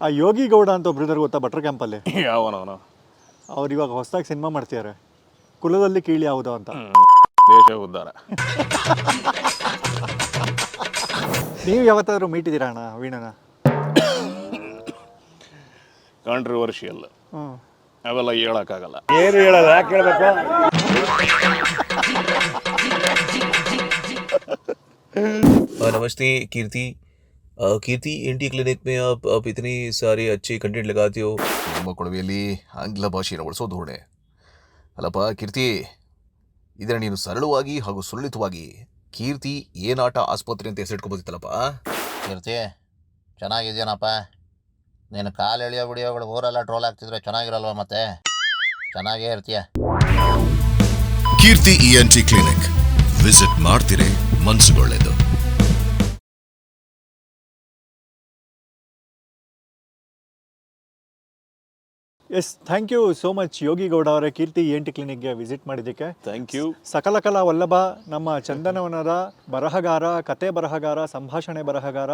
ಆ ಯೋಗಿ ಗೌಡ ಅಂತ ಒಬ್ರು ಇದಾರೆ ಗೊತ್ತಾ ಬಟ್ರ್ ಕ್ಯಾಂಪಲ್ಲಿ ಯಾವನವನು ಅವ್ರು ಇವಾಗ ಹೊಸದಾಗಿ ಸಿನಿಮಾ ಮಾಡ್ತಿದ್ದಾರೆ ಕುಲದಲ್ಲಿ ಕೀಳಿ ಯಾವುದು ಅಂತ ದೇಶ ಉದ್ಧಾರ ನೀವು ಯಾವತ್ತಾದ್ರೂ ಮೀಟ್ ಇದ್ದೀರಾ ಅಣ್ಣ ವೀಣನ ಕಾಂಟ್ರವರ್ಷಿಯಲ್ ಹ್ಞೂ ಅವೆಲ್ಲ ಹೇಳಕ್ಕಾಗಲ್ಲ ಏನು ಹೇಳಲ್ಲ ಯಾಕೆ ಹೇಳ್ಬೇಕು अ, नमस्ते कीर्ति अ, कीर्ति एनटी क्लिनिक में आप आप इतनी सारे अच्छे कंटेंट लगाते हो ನಮ್ಮ ಕೊಳವೆಯಲ್ಲಿ ಆಂಗ್ಲ ಭಾಷೆಯನ್ನು ಬಳಸೋ ಧೋರಣೆ ಅಲ್ಲಪ್ಪ ಕೀರ್ತಿ ಇದರ ನೀನು ಸರಳವಾಗಿ ಹಾಗೂ ಸುಳ್ಳಿತವಾಗಿ ಕೀರ್ತಿ ಏನಾಟ ಆಸ್ಪತ್ರೆ ಅಂತ ಹೆಸರಿಟ್ಕೊಬೋದಿತ್ತಲ್ಲಪ್ಪ ಕೀರ್ತಿ ಚೆನ್ನಾಗಿದ್ಯಾನಪ್ಪ ನೀನು ಕಾಲು ಎಳೆಯೋ ವಿಡಿಯೋಗಳು ಊರೆಲ್ಲ ಟ್ರೋಲ್ ಆಗ್ತಿದ್ರೆ ಚೆನ್ನಾಗಿರಲ್ವ ಮತ್ತೆ ಚೆನ್ನಾಗೇ ಇರ್ತೀಯ ಕೀರ್ತಿ ಇಎನ್ಟಿ ಕ್ಲಿನಿಕ್ ವಿಸಿಟ್ ಮಾಡ್ತಿರೇ ಮನ್ಸುಗೊಳ್ಳೆದು yes thank you so much Yogi Gowda ಅವರ ಕೀರ್ತಿ ಎನ್ ಟಿ ಕ್ಲಿನಿಕ್ಗೆ ವಿಸಿಟ್ ಮಾಡಿದ್ದಕ್ಕೆ. ಥ್ಯಾಂಕ್ ಯು ಸಕಲ ಕಲಾ ವಲ್ಲಭ ನಮ್ಮ ಚಂದನವನರ ಬರಹಗಾರ ಕತೆ ಬರಹಗಾರ ಸಂಭಾಷಣೆ ಬರಹಗಾರ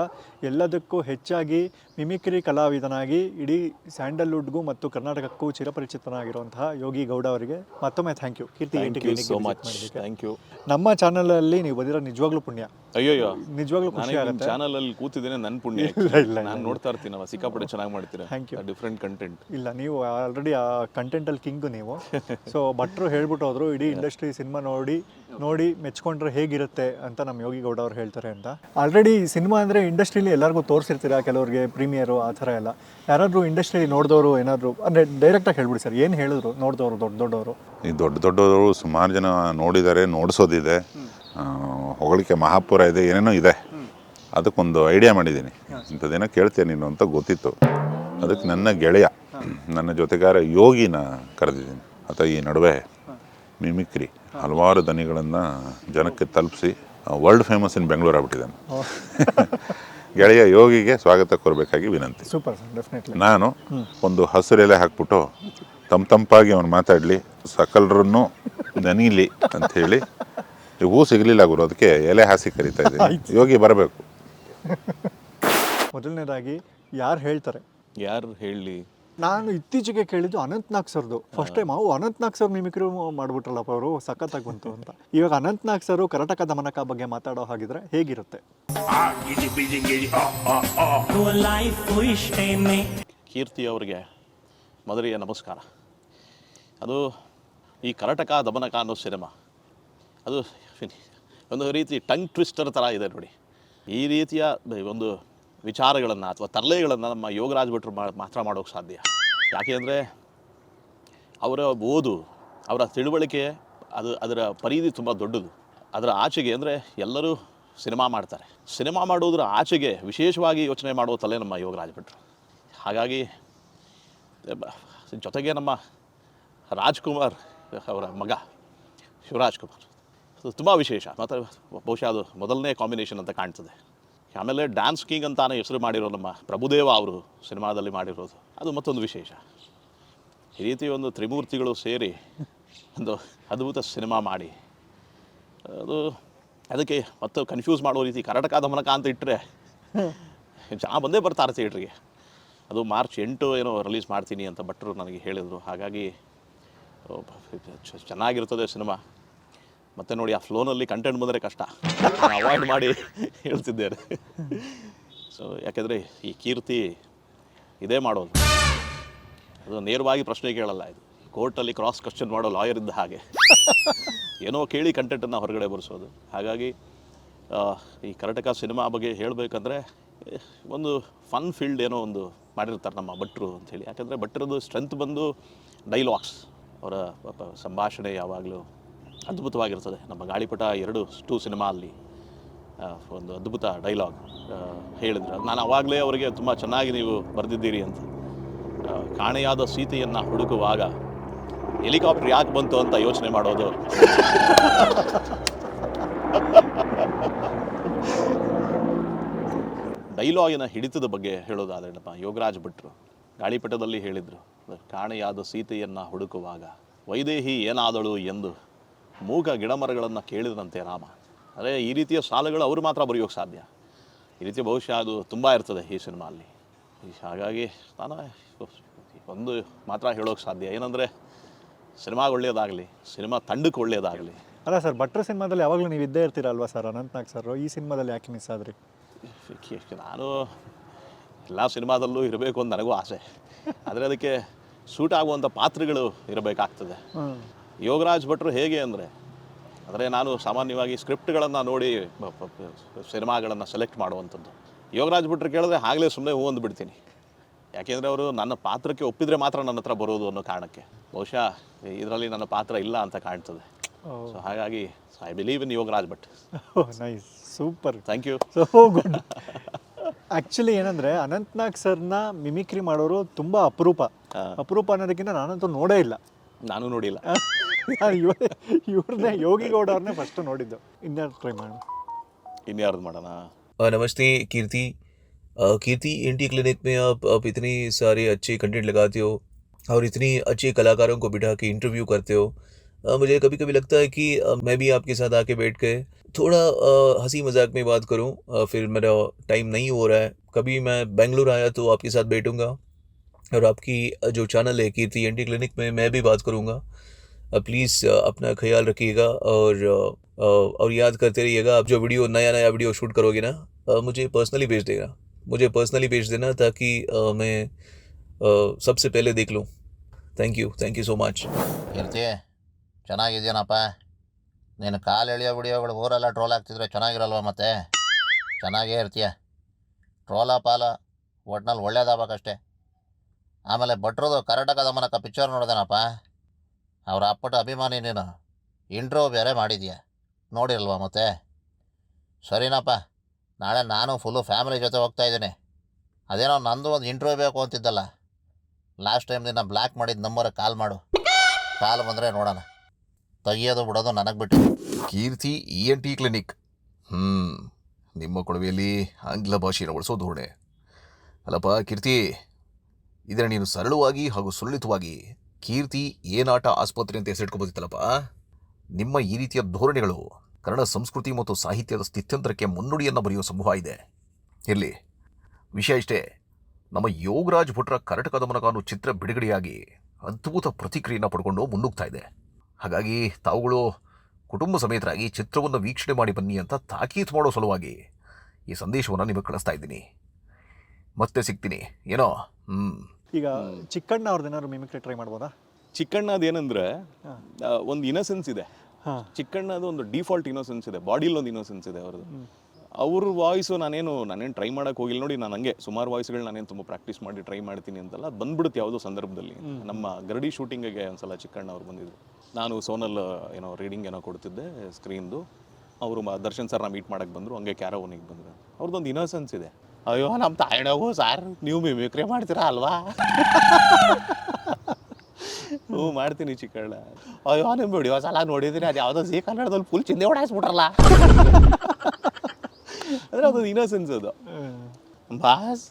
ಎಲ್ಲದಕ್ಕೂ ಹೆಚ್ಚಾಗಿ ಮಿಮಿಕ್ರಿ ಕಲಾವಿದನಾಗಿ ಇಡೀ ಸ್ಯಾಂಡಲ್ವುಡ್ಗೂ ಮತ್ತು ಕರ್ನಾಟಕಕ್ಕೂ ಚಿರಪರಿಚಿತನಾಗಿರುವಂತಹ ಯೋಗಿ ಗೌಡ ಅವರಿಗೆ ಮತ್ತೊಮ್ಮೆ thank you Keerthi N T thank clinic so much thank you ನಮ್ಮ ಚಾನಲಲ್ಲಿ ನೀವು ಬಂದಿರೋ ನಿಜವಾಗ್ಲೂ ಪುಣ್ಯ. ಅಯ್ಯೋ ನಿಜವಾಗ್ಲೂ ಖುಷಿ ಆಗುತ್ತೆ. ಚಾನಲ್ ಅಲ್ಲಿ ಕೂತಿದ್ದೇನೆ ನನ್ನ ಪುಣ್ಯ. ಇಲ್ಲ, ಇಲ್ಲ, ನಾನು. ನೋಡ್ತಾ ಇರ್ತೀನಲ್ಲ ಸಿಕ್ಕಾಪಟ್ಟೆ ಚೆನ್ನಾಗಿ ಮಾಡ್ತೀರಾ? ಥ್ಯಾಂಕ್ ಯು ಡಿಫ್ರೆಂಟ್ ಕಂಟೆಂಟ್ ಇಲ್ಲ ನೀವು ಆಲ್ರೆಡಿ ಆ ಕಂಟೆಂಟಲ್ಲಿ ಕಿಂಗ್ ನೀವು. ಸೊ ಭಟ್ರು ಹೇಳ್ಬಿಟ್ಟು ಹೋದ್ರು ಇಡೀ ಇಂಡಸ್ಟ್ರಿ ಸಿನಿಮಾ ನೋಡಿ ನೋಡಿ ಮೆಚ್ಕೊಂಡ್ರೆ ಹೇಗಿರುತ್ತೆ ಅಂತ ನಮ್ಮ ಯೋಗಿ ಗೌಡ ಅವ್ರು ಹೇಳ್ತಾರೆ ಅಂತ. ಆಲ್ರೆಡಿ ಸಿನಿಮಾ ಅಂದರೆ ಇಂಡಸ್ಟ್ರಿಲಿ ಎಲ್ಲರಿಗೂ ತೋರಿಸಿರ್ತೀರಾ ಕೆಲವ್ರಿಗೆ ಪ್ರೀಮಿಯರು ಆ ಥರ ಎಲ್ಲ? ಯಾರಾದರೂ ಇಂಡಸ್ಟ್ರಿ ನೋಡಿದವರು ಏನಾದರೂ ಅಂದರೆ ಡೈರೆಕ್ಟಾಗಿ ಹೇಳ್ಬಿಡಿ ಸರ್ ಏನು ಹೇಳಿದ್ರು ನೋಡಿದವರು ದೊಡ್ಡ ದೊಡ್ಡವರು? ಈ ದೊಡ್ಡ ದೊಡ್ಡವರು ಸುಮಾರು ಜನ ನೋಡಿದ್ದಾರೆ ನೋಡಿಸೋದಿದೆ. ಹೊಗಳಿಕೆ ಮಹಾಪುರ ಇದೆ ಏನೇನೋ ಇದೆ. ಅದಕ್ಕೊಂದು ಐಡಿಯಾ ಮಾಡಿದ್ದೀನಿ. ಇಂಥದ್ದೇನೋ ಕೇಳ್ತೀಯ ನೀನು ಅಂತ ಗೊತ್ತಿತ್ತು. ಅದಕ್ಕೆ ನನ್ನ ಗೆಳೆಯ. ನನ್ನ ಜೊತೆಗಾರ ಯೋಗಿನ ಕರೆದಿದ್ದೀನಿ. ಆತ ಈ ನಡುವೆ ಮಿಮಿಕ್ರಿ ಹಲವಾರು ದನಿಗಳನ್ನು ಜನಕ್ಕೆ ತಲುಪಿಸಿ ವರ್ಲ್ಡ್ ಫೇಮಸ್ ಇನ್ ಬೆಂಗಳೂರು ಆಗ್ಬಿಟ್ಟಿದ್ದಾನೆ. ಗೆಳೆಯ ಯೋಗಿಗೆ ಸ್ವಾಗತ ಕೋರಬೇಕಾಗಿ ವಿನಂತಿ. ಸೂಪರ್ ಸರ್ ಡೆಫಿನೆಟ್ಲಿ ನಾನು ಒಂದು ಹಸಿರೆಲೆ ಹಾಕ್ಬಿಟ್ಟು ತಮ್ಮ ತಂಪಾಗಿ ಅವನು ಮಾತಾಡಲಿ ಸಕಲರನ್ನು ನನೀಲಿ ಅಂಥೇಳಿ ಹೂ ಸಿಗಲಿಲ್ಲ ಗುರು ಅದಕ್ಕೆ ಎಲೆ ಹಾಸಿ ಕರಿತಾ ಇದ್ದೀನಿ. ಯೋಗಿ ಬರಬೇಕು. ಮೊದಲನೇದಾಗಿ ಯಾರು ಹೇಳ್ತಾರೆ? ಯಾರು ಹೇಳಿ? ನಾನು ಇತ್ತೀಚೆಗೆ ಕೇಳಿದ್ದು ಅನಂತ್ ನಾಗ್ ಸರ್ದು. ಫಸ್ಟ್ ಟೈಮ್ ಅವು ಅನಂತ್ನಾಗ್ ಸರ್ ಮಿಮಿಕ್ರಿ ಮಾಡ್ಬಿಟ್ರಲ್ಲಪ್ಪ ಅವರು ಸಖತ್ತಾಗಿ ಬಂತು ಅಂತ. ಇವಾಗ ಅನಂತ್ ನಾಗ್ ಸರ್ ಕರ್ನಾಟಕ ದಮನಕ ಬಗ್ಗೆ ಮಾತಾಡೋ ಹಾಗಿದ್ರೆ ಹೇಗಿರುತ್ತೆ? ಕೀರ್ತಿ ಅವರಿಗೆ ಮೊದಲಿಗೆ ನಮಸ್ಕಾರ. ಅದು ಈ ಕರ್ನಾಟಕ ದಮನಕ ಅನ್ನೋ ಸಿನಿಮಾ. ಅದು ಒಂದು ರೀತಿ ಟಂಗ್ ಟ್ವಿಸ್ಟರ್ ಥರ ಇದೆ ನೋಡಿ. ಈ ರೀತಿಯ ಒಂದು ವಿಚಾರಗಳನ್ನು ಅಥವಾ ತರಲೆಗಳನ್ನು ನಮ್ಮ ಯೋಗರಾಜ್ ಭಟ್ರು ಮಾತ್ರ ಮಾಡೋಕ್ಕೆ ಸಾಧ್ಯ. ಯಾಕೆ ಅಂದರೆ ಅವರ ಓದು, ಅವರ ತಿಳುವಳಿಕೆ ಅದು ಅದರ ಪರಿಧಿ ತುಂಬ ದೊಡ್ಡದು. ಅದರ ಆಚೆಗೆ ಅಂದರೆ ಎಲ್ಲರೂ ಸಿನಿಮಾ ಮಾಡ್ತಾರೆ. ಸಿನಿಮಾ ಮಾಡೋದ್ರ ಆಚೆಗೆ ವಿಶೇಷವಾಗಿ ಯೋಚನೆ ಮಾಡುವ ತಲೆ ನಮ್ಮ ಯೋಗರಾಜ್ ಭಟ್ರು. ಹಾಗಾಗಿ, ಜೊತೆಗೆ ನಮ್ಮ ರಾಜ್ಕುಮಾರ್ ಅವರ ಮಗ ಶಿವರಾಜ್ ಕುಮಾರ್ ತುಂಬ ವಿಶೇಷ. ಮತ್ತು ಬಹುಶಃ ಅದು ಮೊದಲನೇ ಕಾಂಬಿನೇಷನ್ ಅಂತ ಕಾಣ್ತದೆ. ಆಮೇಲೆ ಡ್ಯಾನ್ಸ್ ಕಿಂಗ್ ಅಂತಾನೆ ಹೆಸರು ಮಾಡಿರೋ ನಮ್ಮ ಪ್ರಭುದೇವ ಅವರು ಸಿನಿಮಾದಲ್ಲಿ ಮಾಡಿರೋದು. ಅದು ಮತ್ತೊಂದು ವಿಶೇಷ. ಈ ರೀತಿ ಒಂದು ತ್ರಿಮೂರ್ತಿಗಳು ಸೇರಿ ಒಂದು ಅದ್ಭುತ ಸಿನಿಮಾ ಮಾಡಿ. ಅದು ಅದಕ್ಕೆ ಮತ್ತು ಕನ್ಫ್ಯೂಸ್ ಮಾಡೋ ರೀತಿ ಕರ್ನಾಟಕ ದಮನಕ ಅಂತ ಇಟ್ಟರೆ ಜನ ಬಂದೇ ಬರ್ತಾರೆ ಥಿಯೇಟ್ರಿಗೆ ಅದು ಮಾರ್ಚ್ ಎಂಟು ಏನೋ ರಿಲೀಸ್ ಮಾಡ್ತೀನಿ ಅಂತ ಭಟ್ರು ನನಗೆ ಹೇಳಿದರು. ಹಾಗಾಗಿ ಚೆನ್ನಾಗಿರ್ತದೆ ಸಿನಿಮಾ. ಮತ್ತೆ ನೋಡಿ ಆ ಫ್ಲೋನಲ್ಲಿ ಕಂಟೆಂಟ್ ಬಂದರೆ ಕಷ್ಟ. ಅವಾಯ್ಡ್ ಮಾಡಿ ಹೇಳ್ತಿದ್ದೇನೆ. ಸೊ ಯಾಕೆಂದರೆ ಈ ಕೀರ್ತಿ ಇದೇ ಮಾಡೋದು. ಅದು ನೇರವಾಗಿ ಪ್ರಶ್ನೆ ಕೇಳಲ್ಲ ಇದು. ಕೋರ್ಟಲ್ಲಿ ಕ್ರಾಸ್ ಕ್ವಶನ್ ಮಾಡೋ ಲಾಯರ್ ಇದ್ದ ಹಾಗೆ. ಏನೋ ಕೇಳಿ ಕಂಟೆಂಟನ್ನು ಹೊರಗಡೆ ಬರೆಸೋದು. ಹಾಗಾಗಿ ಈ ಕರ್ನಾಟಕ ಸಿನಿಮಾ ಬಗ್ಗೆ ಹೇಳಬೇಕಂದ್ರೆ ಒಂದು ಫನ್ ಫೀಲ್ಡ್ ಏನೋ ಒಂದು ಮಾಡಿರ್ತಾರೆ ನಮ್ಮ ಭಟ್ರು ಅಂಥೇಳಿ. ಯಾಕಂದರೆ ಭಟ್ರದ್ದು ಸ್ಟ್ರೆಂತ್ ಬಂದು ಡೈಲಾಗ್ಸ್ ಅವರ ಸಂಭಾಷಣೆ ಯಾವಾಗಲೂ ಅದ್ಭುತವಾಗಿರ್ತದೆ ನಮ್ಮ ಗಾಳಿಪಟ ಎರಡು ಟೂ ಸಿನಿಮಾ ಅಲ್ಲಿ ಒಂದು ಅದ್ಭುತ ಡೈಲಾಗ್ ಹೇಳಿದ್ರು. ನಾನು ಅವಾಗಲೇ ಅವರಿಗೆ ತುಂಬ ಚೆನ್ನಾಗಿ ನೀವು ಬರೆದಿದ್ದೀರಿ ಅಂತ. ಕಾಣೆಯಾದ ಸೀತೆಯನ್ನು ಹುಡುಕುವಾಗ ಹೆಲಿಕಾಪ್ಟರ್ ಯಾಕೆ ಬಂತು ಅಂತ ಯೋಚನೆ ಮಾಡೋದು. ಡೈಲಾಗಿನ ಹಿಡಿತದ ಬಗ್ಗೆ ಹೇಳೋದಾದ್ರೆ ನಮ್ಮ ಯೋಗರಾಜ್ ಭಟ್ರು ಗಾಳಿಪಟದಲ್ಲಿ ಹೇಳಿದರು, ಕಾಣೆಯಾದ ಸೀತೆಯನ್ನು ಹುಡುಕುವಾಗ, ವೈದೇಹಿ ಏನಾದಳು? ಎಂದು ಮೂಗ ಗಿಡಮರಗಳನ್ನು ಕೇಳಿದಂತೆ ರಾಮ. ಅದೇ ಈ ರೀತಿಯ ಸಾಲುಗಳು ಅವರು ಮಾತ್ರ ಬರೆಯೋಕ್ಕೆ ಸಾಧ್ಯ. ಈ ರೀತಿ ಬಹುಶಃ ಅದು ತುಂಬ ಇರ್ತದೆ ಈ ಸಿನಿಮಾ ಅಲ್ಲಿ ಹಾಗಾಗಿ ನಾನು ಒಂದು ಮಾತ್ರ ಹೇಳೋಕೆ ಸಾಧ್ಯ. ಏನಂದರೆ ಸಿನಿಮಾ ಒಳ್ಳೆಯದಾಗಲಿ ಸಿನಿಮಾ ತಂಡಕ್ಕೆ ಒಳ್ಳೆಯದಾಗಲಿ. ಅಲ್ಲ ಸರ್ ಭಟ್ರ ಸಿನಿಮಾದಲ್ಲಿ ಯಾವಾಗಲೂ ನೀವು ಇದ್ದೇ ಇರ್ತೀರಲ್ವಾ ಸರ್? ಅನಂತನಾಗ್ ಸರ್ ಈ ಸಿನಿಮಾದಲ್ಲಿ ಯಾಕೆ ಮಿಸ್ ಆದ್ರಿ? ನಾನು ಎಲ್ಲ ಸಿನಿಮಾದಲ್ಲೂ ಇರಬೇಕು ಅಂತ ನನಗೂ ಆಸೆ. ಆದರೆ ಅದಕ್ಕೆ ಸೂಟ್ ಆಗುವಂಥ ಪಾತ್ರಗಳು ಇರಬೇಕಾಗ್ತದೆ. ಯೋಗರಾಜ್ ಭಟ್ರು ಹೇಗೆ ಅಂದರೆ ಅಂದರೆ ನಾನು ಸಾಮಾನ್ಯವಾಗಿ ಸ್ಕ್ರಿಪ್ಟ್ಗಳನ್ನು ನೋಡಿ ಸಿನಿಮಾಗಳನ್ನು ಸೆಲೆಕ್ಟ್ ಮಾಡುವಂಥದ್ದು. ಯೋಗರಾಜ್ ಭಟ್ರು ಕೇಳಿದ್ರೆ ಆಗಲೇ ಸುಮ್ಮನೆ ಹೂ ಅಂದ್ಬಿಡ್ತೀನಿ. ಯಾಕೆಂದರೆ ಅವರು ನನ್ನ ಪಾತ್ರಕ್ಕೆ ಒಪ್ಪಿದರೆ ಮಾತ್ರ ನನ್ನ ಹತ್ರ ಬರೋದು ಅನ್ನೋ ಕಾರಣಕ್ಕೆ. ಬಹುಶಃ ಇದರಲ್ಲಿ ನನ್ನ ಪಾತ್ರ ಇಲ್ಲ ಅಂತ ಕಾಣ್ತದೆ. ಸೊ ಹಾಗಾಗಿ I believe in Yogaraj Bhat. Nice super thank you so good actually ಏನಂದರೆ ಅನಂತ್ನಾಗ್ ಸರ್ನ ಮಿಮಿಕ್ರಿ ಮಾಡೋರು ತುಂಬ ಅಪರೂಪ. ಅಪರೂಪ ಅನ್ನೋದಕ್ಕಿಂತ ನಾನಂತೂ ನೋಡೇ ಇಲ್ಲ. ನಾನು ನೋಡಿಲ್ಲ. ಇವ್ರ ಇವ್ರನ್ನೇ ಯೋಗಿ ಗೌಡ ಅವ್ರನ್ನೇ ಫಸ್ಟ್ ನೋಡಿದ್ದು ಇನ್ಯಾರು ಟ್ರೈ ಮಾಡೋಣ ಇನ್ಯಾರ್ದು ಮಾಡೋಣ अ, नमस्ते कीर्ति अ, कीर्ति इंडी क्लिनिक में आप आप इतने सारे अच्छे कंटेंट लगाते हो और इतनी अच्छे कलाकारों को बिठा के इंटरव्यू करते हो अ, मुझे कभी कभी लगता है कि अ, मैं भी आपके साथ आके बैठ के थोड़ा अ, हंसी मजाक में बात करूं अ, फिर मेरा टाइम नहीं हो रहा है कभी मैं बेंगलुरु आया तो आपके साथ बैठूंगा और आपकी अ, जो चैनल है कीर्ति एंटी क्लिनिक में मैं भी बात करूंगा प्लीज़ अपना ख्याल रखिएगा और अ, अ, और याद करते रहिएगा आप जो वीडियो नया नया वीडियो शूट करोगे ना अ, मुझे पर्सनली भेज देना मुझे पर्सनली भेज देना ताकि अ, मैं अ, सबसे पहले देख लूँ thank you thank you so much Keerthi ಚೆನ್ನಾಗಿದ್ದೀನಪ್ಪ ನೀನು ಕಾಲು ಎಳೆಯೋ ವಿಡಿಯೋಗಳು ಊರೆಲ್ಲ ಟ್ರೋಲ್ ಆಗ್ತಿದ್ರೆ ಚೆನ್ನಾಗಿರಲ್ವ ಮತ್ತೆ ಚೆನ್ನಾಗೇ ಇರ್ತೀಯ ಟ್ರೋಲ ಪಾಲ ಒಟ್ನಲ್ಲಿ ಒಳ್ಳೇದಾಗಬೇಕಷ್ಟೆ ಆಮೇಲೆ ಭಟ್ರದು ಕರ್ನಾಟಕ ದಮನಕ ಪಿಕ್ಚರ್ ನೋಡ್ದೇನಪ್ಪ ಅವ್ರ ಅಪ್ಪಟ ಅಭಿಮಾನಿ ನೀನು. ಇಂಟ್ರೋ ಬೇರೆ ಮಾಡಿದ್ಯಾ? ನೋಡಿರಲ್ವ ಮತ್ತೆ? ಸರಿನಪ್ಪ. ನಾಳೆ ನಾನು ಫುಲ್ಲು ಫ್ಯಾಮಿಲಿ ಜೊತೆ ಹೋಗ್ತಾ ಇದ್ದೀನಿ. ಅದೇನೋ ನಂದು ಒಂದು ಇಂಟ್ರೋ ಬೇಕು ಅಂತಿದ್ದಲ್ಲ. ಲಾಸ್ಟ್ ಟೈಮ್ ನಿನ್ನ ಬ್ಲ್ಯಾಕ್ ಮಾಡಿದ ನಂಬರ್ ಕಾಲ್ ಮಾಡು. ಕಾಲ್ ಬಂದರೆ ನೋಡೋಣ. ತೆಗಿಯೋದು ಬಿಡೋದು ನನಗೆ ಬಿಟ್ಟು. Keerthi E N T clinic ಹ್ಞೂ ನಿಮ್ಮ ಕೊಳವೆಯಲ್ಲಿ ಆಂಗ್ಲ ಭಾಷೆಯನ್ನು ಬಳಸೋ ಧೋರಣೆ. ಅಲ್ಲಪ್ಪ, ಕೀರ್ತಿ ಇದರ ನೀನು ಸರಳವಾಗಿ ಹಾಗೂ ಸುಲಲಿತವಾಗಿ ಕೀರ್ತಿ ಏನಾಟ ಆಸ್ಪತ್ರೆ ಅಂತ ಹೆಸರಿಟ್ಕೋಬೋದಿತ್ತಲ್ಲಪ್ಪ ನಿಮ್ಮ ಈ ರೀತಿಯ ಧೋರಣೆಗಳು ಕನ್ನಡ ಸಂಸ್ಕೃತಿ ಮತ್ತು ಸಾಹಿತ್ಯದ ಸ್ಥಿತ್ಯಂತರಕ್ಕೆ ಮುನ್ನುಡಿಯನ್ನು ಬರೆಯುವ ಸಂಭವ ಇದೆ. ಇರಲಿ, ವಿಷಯ ಇಷ್ಟೇ. ನಮ್ಮ ಯೋಗರಾಜ್ ಭಟ್ರ ಕರ್ನಾಟಕದ ಮನಗಾನು ಚಿತ್ರ ಬಿಡುಗಡೆಯಾಗಿ ಅದ್ಭುತ ಪ್ರತಿಕ್ರಿಯೆಯನ್ನು ಪಡ್ಕೊಂಡು ಮುನ್ನುಗ್ತಾ ಇದೆ. ಹಾಗಾಗಿ ತಾವುಗಳು ಕುಟುಂಬ ಸಮೇತರಾಗಿ ಚಿತ್ರವನ್ನು ವೀಕ್ಷಣೆ ಮಾಡಿ ಬನ್ನಿ ಅಂತ ತಾಕೀತು ಮಾಡೋ ಸಲುವಾಗಿ ಈ ಸಂದೇಶವನ್ನು ನಿಮಗೆ ಕಳಿಸ್ತಾ ಇದ್ದೀನಿ. ಮತ್ತೆ ಸಿಗ್ತೀನಿ. ಏನೋ? ಹ್ಞೂ ಈಗ ಚಿಕ್ಕಣ್ಣ ಅವ್ರದ್ದೇನಾದ್ರು ಮಿಮಿಕ್ರಿ ಟ್ರೈ ಮಾಡ್ಬೋದಾ? ಚಿಕ್ಕಣ್ಣ ಏನಂದ್ರೆ ಒಂದು ಇನೋಸೆನ್ಸ್ ಇದೆ. ಚಿಕ್ಕಣ್ಣ ಚಿಕ್ಕಣ್ಣದು ಒಂದು ಡಿಫಾಲ್ಟ್ ಇನೋಸೆನ್ಸ್ ಇದೆ. ಬಾಡಿಲಿ ಒಂದು ಇನೋಸೆನ್ಸ್ ಇದೆ ಅವ್ರದ್ದು ಅವ್ರ ವಾಯ್ಸು ನಾನೇನು ನಾನೇನು ಟ್ರೈ ಮಾಡೋಕೆ ಹೋಗಿಲ್ಲ ನೋಡಿ ನಾನು ಹಂಗೆ ಸುಮಾರು ವಾಯ್ಸ್ಗಳು ನಾನೇನು ತುಂಬ ಪ್ರಾಕ್ಟೀಸ್ ಮಾಡಿ ಟ್ರೈ ಮಾಡ್ತೀನಿ ಅಂತಲ್ಲ ಅದು ಬಂದ್ಬಿಡುತ್ತೆ ಯಾವುದೋ ಸಂದರ್ಭದಲ್ಲಿ. ನಮ್ಮ ಗರಡಿ ಶೂಟಿಂಗಿಗೆ ಒಂದ್ಸಲ ಚಿಕ್ಕಣ್ಣ ಅವ್ರು ಬಂದಿದ್ರು. ನಾನು ಸೋನಲ್ ಏನೋ ರೀಡಿಂಗ್ ಏನೋ ಕೊಡ್ತಿದ್ದೆ ಸ್ಕ್ರೀನ್ದು ಅವರು ದರ್ಶನ್ ನಾ ಮೀಟ್ ಮಾಡಕ್ಕೆ ಬಂದರು ಹಂಗೆ ಕ್ಯಾರೋನಿಗೆ ಬಂದರು. ಅವ್ರದ್ದೊಂದು ಇನೋಸೆನ್ಸ್ ಇದೆ. ಅಯ್ಯೋ ನಮ್ಮ ತಾಯಿಣಗು ಸಾರ್ ನೀವು ಮಿಮಿಕ್ರಿ ಮಾಡ್ತೀರಾ ಅಲ್ವಾ? ಹ್ಞೂ ಮಾಡ್ತೀನಿ ಚಿಕ್ಕಣ್ಣ. ಅಯ್ಯೋ ನಿಮ್ಮ ಬಿಡಿ ಸಲ ನೋಡಿದ್ದೀನಿ ಅದು ಯಾವುದೋ ಸಿ ಕನ್ನಡದಲ್ಲಿ ಫುಲ್ ಚಿಂದೆ ಓಡಾಯಿಸ್ಬಿಟ್ರಲ್ಲ. ಅಂದ್ರೆ ಅದು ಇನ್ನೋಸೆನ್ಸ್ ಅದು. ಬಾಸ್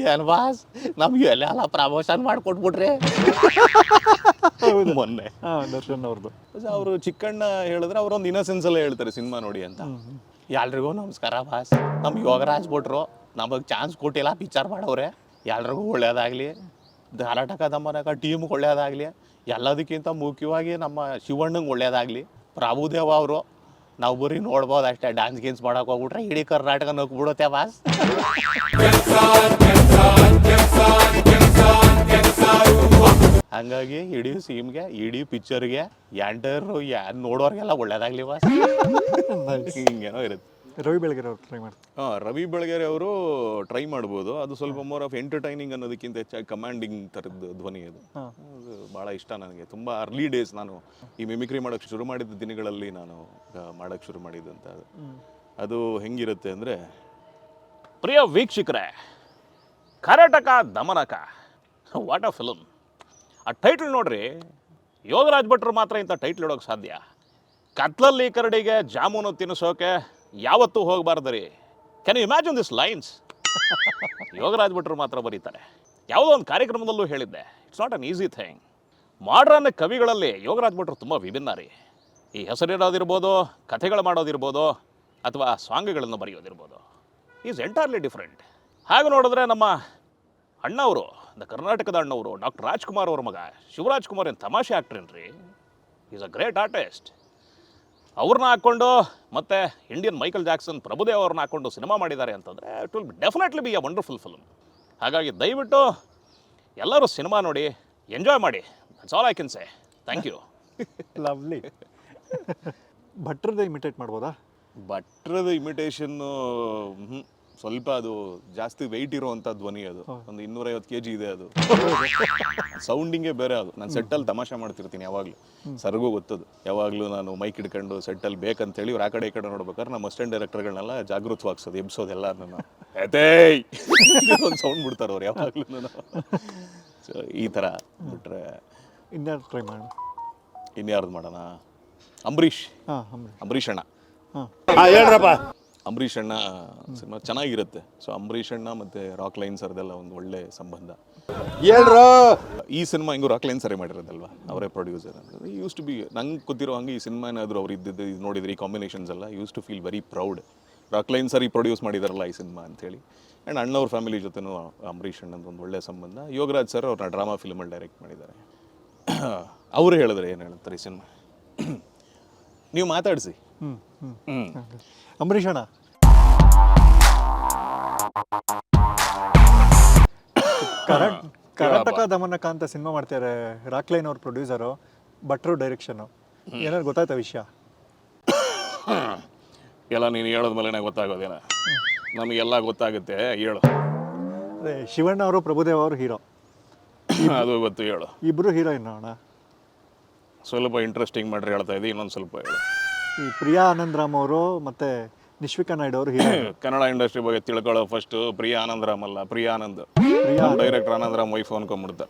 ಏನು ಬಾಸ್? ನಮ್ಗೆ ಎಲ್ಲ ಪ್ರಮೋಷನ್ ಮಾಡಿಕೊಟ್ಬಿಟ್ರಿ. ಮೊನ್ನೆ. ದರ್ಶನ್ ಅವ್ರದ್ದು ಅವರು ಚಿಕ್ಕಣ್ಣ ಹೇಳಿದ್ರೆ ಅವರೊಂದು ಇನ್ನೋಸೆನ್ಸಲ್ಲೇ ಹೇಳ್ತಾರೆ ಸಿನಿಮಾ ನೋಡಿ ಅಂತ. ಎಲ್ರಿಗೂ ನಮಸ್ಕಾರ ಬಾಸ್. ನಮ್ಗೆ ಯೋಗರಾಜ್ ಭಟ್ರು. ನಮಗೆ ಚಾನ್ಸ್ ಕೊಟ್ಟಿಲ್ಲ, ವಿಚಾರ ಮಾಡೋರೆ. ಎಲ್ರಿಗೂ ಒಳ್ಳೆಯದಾಗಲಿ ಧಾರಾಟಕ ದಮ್ಮನಕ ಟೀಮ್ಗೆ ಒಳ್ಳೇದಾಗಲಿ. ಎಲ್ಲದಕ್ಕಿಂತ ಮುಖ್ಯವಾಗಿ ನಮ್ಮ ಶಿವಣ್ಣಂಗೆ ಒಳ್ಳೇದಾಗಲಿ. ಪ್ರಭುದೇವ ಅವರು, ನಾವು ಬರೀ ನೋಡ್ಬೋದು ಅಷ್ಟೇ ಡ್ಯಾನ್ಸ್ ಗೀನ್ಸ್ ಮಾಡಕ್ಕೆ ಹೋಗ್ಬಿಟ್ರೆ ಇಡೀ ಕರ್ನಾಟಕ ನುಗ್ಬಿಡುತ್ತೆ ಬಾಸ್ ಹಂಗಾಗಿ ಇಡೀ ಸೀಮ್ಗೆ ಇಡೀ ಪಿಕ್ಚರ್ಗೆ ಎಂಟರ್ ನೋಡೋರಿಗೆಲ್ಲ ಒಳ್ಳೇದಾಗ್ಲಿ ಬಾಸ್ ಹಿಂಗೇನೋ ಇರುತ್ತೆ. ರವಿ ಬೆಳಗೆರೆ ಅವ್ರು ಟ್ರೈ ಮಾಡ್ತಾರೆ. ಹಾಂ ರವಿ ಬೆಳಗೆರೆ ಅವರು ಟ್ರೈ ಮಾಡ್ಬೋದು. ಅದು ಸ್ವಲ್ಪ ಮೋರ್ ಆಫ್ ಎಂಟರ್ಟೈನಿಂಗ್ ಅನ್ನೋದಕ್ಕಿಂತ ಹೆಚ್ಚಾಗಿ ಕಮಾಂಡಿಂಗ್ ಥರದ್ದು ಧ್ವನಿ ಅದು. ಅದು ಭಾಳ ಇಷ್ಟ ನನಗೆ. ತುಂಬ ಅರ್ಲಿ ಡೇಸ್ ನಾನು ಈ ಮಿಮಿಕ್ರಿ ಮಾಡೋಕ್ಕೆ ಶುರು ಮಾಡಿದ ದಿನಗಳಲ್ಲಿ ನಾನು ಮಾಡೋಕ್ಕೆ ಶುರು ಮಾಡಿದಂತ ಅದು ಅದು ಹೆಂಗಿರುತ್ತೆ ಅಂದರೆ ಪ್ರಿಯ ವೀಕ್ಷಕರೇ Karnataka Damanaka what a film ಆ ಟೈಟ್ಲ್ ನೋಡ್ರಿ ಯೋಗರಾಜ್ ಭಟ್ರು ಮಾತ್ರ ಇಂಥ ಟೈಟ್ಲ್ ಇಡೋಕೆ ಸಾಧ್ಯ. ಕತ್ಲಲ್ಲಿ ಕರಡಿಗೆ ಜಾಮೂನು ತಿನ್ನಿಸೋಕೆ ಯಾವತ್ತೂ ಹೋಗಬಾರ್ದು ರೀ can you imagine this lines Yogaraj ಭಟ್ರು ಮಾತ್ರ ಬರೀತಾರೆ. ಯಾವುದೋ ಒಂದು ಕಾರ್ಯಕ್ರಮದಲ್ಲೂ ಹೇಳಿದ್ದೆ. It's not an easy thing modern ಕವಿಗಳಲ್ಲಿ Yogaraj ಭಟ್ರು ತುಂಬ ವಿಭಿನ್ನ ರೀ ಈ ಹೆಸರಿಡೋದಿರ್ಬೋದು ಕಥೆಗಳು ಮಾಡೋದಿರ್ಬೋದು, ಅಥವಾ ಸಾಂಗ್ಗಳನ್ನು ಬರೆಯೋದಿರ್ಬೋದು. ಈಸ್ ಎಂಟೈರ್ಲಿ ಡಿಫ್ರೆಂಟ್ ಹಾಗೆ ನೋಡಿದ್ರೆ ನಮ್ಮ ಅಣ್ಣವರು, ದ ಕರ್ನಾಟಕದ ಅಣ್ಣವರು ಡಾಕ್ಟರ್ ರಾಜ್ಕುಮಾರ್ ಅವ್ರ ಮಗ ಶಿವರಾಜ್ ಕುಮಾರ್ ಏನು ತಮಾಷೆ ಆಕ್ಟ್ರೇನ್ರಿ ಈಸ್ ಅ ಗ್ರೇಟ್ ಆರ್ಟಿಸ್ಟ್ ಅವ್ರನ್ನ ಹಾಕ್ಕೊಂಡು ಮತ್ತೆ ಇಂಡಿಯನ್ ಮೈಕಲ್ ಜಾಕ್ಸನ್ ಪ್ರಭುದೇವ್ ಅವ್ರನ್ನ ಹಾಕ್ಕೊಂಡು ಸಿನಿಮಾ ಮಾಡಿದ್ದಾರೆ ಅಂತಂದರೆ it will definitely be a wonderful film ಹಾಗಾಗಿ ದಯವಿಟ್ಟು ಎಲ್ಲರೂ ಸಿನಿಮಾ ನೋಡಿ ಎಂಜಾಯ್ ಮಾಡಿ. That's all I can say thank you lovely ಭಟ್ರದ್ದು imitate ಮಾಡ್ಬೋದಾ? ಭಟ್ರದ ಇಮಿಟೇಷನ್ನು ಸ್ವಲ್ಪ ಅದು ಜಾಸ್ತಿ ವೆಯ್ಟ್ ಇರುವಂತ ಧ್ವನಿ ಅದು. ಒಂದು ಇನ್ನೂರೈವತ್ತು ಕೆ ಜಿ ಇದೆ ಅದು. ಸೌಂಡಿಂಗೇ ಬೇರೆ ಅದು. ನಾನು ಸೆಟ್ಟಲ್ಲಿ ತಮಾಷೆ ಮಾಡ್ತಿರ್ತೀನಿ ಯಾವಾಗಲೂ. ಸರ್ಗೂ ಗೊತ್ತದು. ಯಾವಾಗಲೂ ನಾನು ಮೈಕ್ ಹಿಡ್ಕೊಂಡು ಸೆಟ್ಟಲ್ಲಿ ಬೇಕಂತೇಳಿ ಇವ್ರು ಆ ಕಡೆ ಈ ಕಡೆ ನೋಡ್ಬೇಕಾದ್ರೆ ನಮ್ಮ ಡೈರೆಕ್ಟರ್ ಡೈರೆಕ್ಟರ್ಗಳನ್ನೆಲ್ಲ ಜಾಗೃತವಾಗಿಸೋದು ಎಬ್ಸೋದೆಲ್ಲ ನನ್ನ ಒಂದು ಸೌಂಡ್ ಬಿಡ್ತಾರೆ ಅವ್ರು ಯಾವಾಗಲೂ ಸೊ ಈ ಥರ ಬಿಟ್ರೆ ಇನ್ಯಾರು ಟ್ರೈ ಮಾಡೋಣ? ಇನ್ಯಾರ್ದು ಮಾಡೋಣ? ಅಂಬರೀಷ್. ಹಾಂ ಅಂಬರೀಷ್. ಅಣ್ಣ. ಹಾಂ ಅಂಬರೀಷ್ ಅಣ್ಣ ಸಿನಿಮಾ ಚೆನ್ನಾಗಿರುತ್ತೆ. ಸೊ ಅಂಬರೀಷ್ ಅಣ್ಣ ಮತ್ತೆ ರಾಕ್ ಲೈನ್ ಸರ್ದೆಲ್ಲ ಒಂದು ಒಳ್ಳೆ ಸಂಬಂಧ. ಈ ಸಿನಿಮಾ ಹಿಂಗೂ ರಾಕ್ ಲೈನ್ ಸರಿ ಮಾಡಿರೋದಲ್ವಾ? ಅವರೇ ಪ್ರೊಡ್ಯೂಸರ್ ಯೂಸ್ ಟು ಬಿ ನಂಗೆ ಗೊತ್ತಿರೋ ಹಂಗೆ ಈ ಸಿನಿಮಾ ಏನಾದರೂ ಅವ್ರು ಇದ್ದಿದ್ದು ಇದು ನೋಡಿದ್ರೆ ಈ ಕಾಂಬಿನೇಷನ್ಸ್ ಎಲ್ಲ use to feel very proud Rockline ಸರಿ ಪ್ರೊಡ್ಯೂಸ್ ಮಾಡಿದಾರಲ್ಲ ಈ ಸಿನಿಮಾ ಅಂತೇಳಿ ಆ್ಯಂಡ್ ಅಣ್ಣವ್ರ ಫ್ಯಾಮಿಲಿ ಜೊತೆನೂ ಅಂಬರೀಷ್ ಅಣ್ಣಂದು ಒಂದು ಒಳ್ಳೆ ಸಂಬಂಧ. ಯೋಗರಾಜ್ ಸರ್ ಅವ್ರನ್ನ ಡ್ರಾಮಾ ಫಿಲ್ಮಲ್ಲಿ ಡೈರೆಕ್ಟ್ ಮಾಡಿದ್ದಾರೆ. ಅವರು ಹೇಳಿದ್ರೆ ಏನು ಹೇಳ್ತಾರೆ ಈ ಸಿನಿಮಾ? ನೀವು ಮಾತಾಡಿಸಿ. ಅಂಬರೀಷ್ ಅಣ್ಣ. ಕರ್ನಾಟ ಕರ್ನಾಟಕ ದಮನಕ ಅಂತ ಸಿನಿಮಾ ಮಾಡ್ತಾರೆ ರಾಕ್ಲೈನ್ ಅವ್ರ ಪ್ರೊಡ್ಯೂಸರು ಭಟ್ರು ಡೈರೆಕ್ಷನು ಏನಾದ್ರು ಗೊತ್ತಾಯ್ತಾ ವಿಷಯ? ಎಲ್ಲ ನೀನು ಹೇಳೋದ್ಮೇಲೆ ಗೊತ್ತಾಗೋದೇನ? ನಮಗೆಲ್ಲ ಗೊತ್ತಾಗುತ್ತೆ ಹೇಳು. ಅದೇ ಶಿವಣ್ಣ ಅವರು ಪ್ರಭುದೇವ ಅವರು ಹೀರೋ. ಅದು ಗೊತ್ತು ಹೇಳು. ಇಬ್ಬರು ಹೀರೋಯಿನ್ ಅಣ್ಣ. ಸ್ವಲ್ಪ ಇಂಟ್ರೆಸ್ಟಿಂಗ್ ಮಾಡ್ರಿ ಹೇಳ್ತಾ ಇದ್ದೀವಿ ಇನ್ನೊಂದು ಸ್ವಲ್ಪ ಹೇಳು. ಈ ಪ್ರಿಯಾ ಆನಂದರಾಮ್ ಅವರು ಮತ್ತೆ ನಿಶ್ವಿಕಾ ನಾಯ್ಡು ಅವರು ಹೀರೋ. ಕನ್ನಡ ಇಂಡಸ್ಟ್ರಿ ಬಗ್ಗೆ ತಿಳ್ಕೊಳ್ಳೋ ಫಸ್ಟ್ ಪ್ರಿಯಾ ಆನಂದರಾಮ್ ಅಲ್ಲ. ಪ್ರಿಯಾ ಆನಂದ್. ಡೈರೆಕ್ಟರ್ ಆನಂದರಾಮ್ ವೈಫ್ ಅನ್ಕೊಂಡ್ಬಿಡ್ತ